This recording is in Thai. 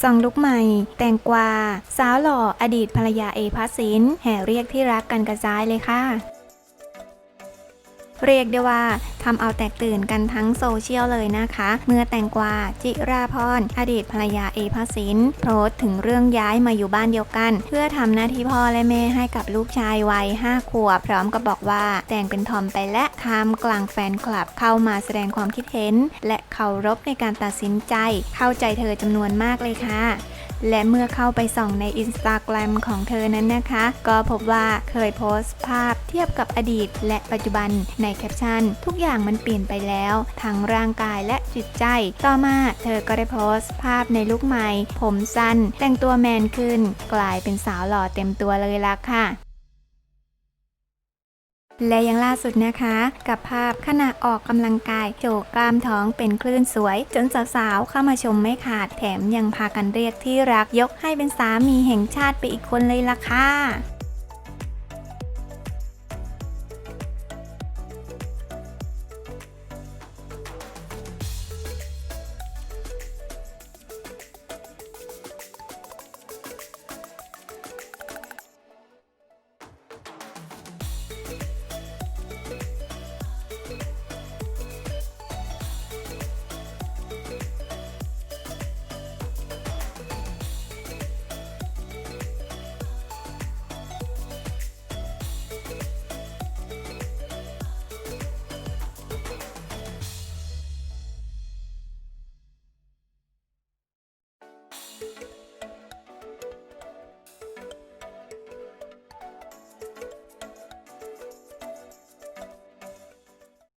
ส่องลุกใหม่ แตงกวา สาวหล่อ อดีตภรรยาเอพัสสินแห่เรียกที่รักกันกระจายเลยค่ะ เรียกได้ว่า ทำเอาแตกตื่นกันทั้งโซเชียลเลยนะคะ เมื่อแตงกวาจิราพรอดีตภรรยาเอพสินโพสถึงเรื่องย้ายมาอยู่บ้านเดียวกัน เพื่อทำหน้าที่พ่อและแม่ให้กับลูกชายวัย5ขวบ พร้อมกับบอกว่าแต่งเป็นทอมไปและทำกลางแฟนคลับเข้ามาแสดงความคิดเห็น และเคารพในการตัดสินใจ เข้าใจเธอจำนวนมากเลยค่ะ และเมื่อเข้าไปส่องในอินสตาแกรมของเธอนั้นนะคะ ก็พบว่าเคยโพสต์ภาพเทียบกับอดีต และปัจจุบันในแคปชั่น ทุกอย่างมันเปลี่ยนไปแล้ว ทั้งร่างกายและจิตใจ ต่อมาเธอก็ได้โพสต์ภาพในลุคใหม่ ผมสั้น แต่งตัวแมนขึ้น กลายเป็นสาวหล่อเต็มตัวเลยล่ะค่ะ และยังล่าสุดนะคะ กับภาพขณะออกกำลังกายโจกกล้ามท้องเป็นคลื่นสวย จนสาวๆเข้ามาชมไม่ขาดแถมยังพากันเรียกที่รักยกให้เป็นสามีแห่งชาติไปอีกคนเลยล่ะค่ะ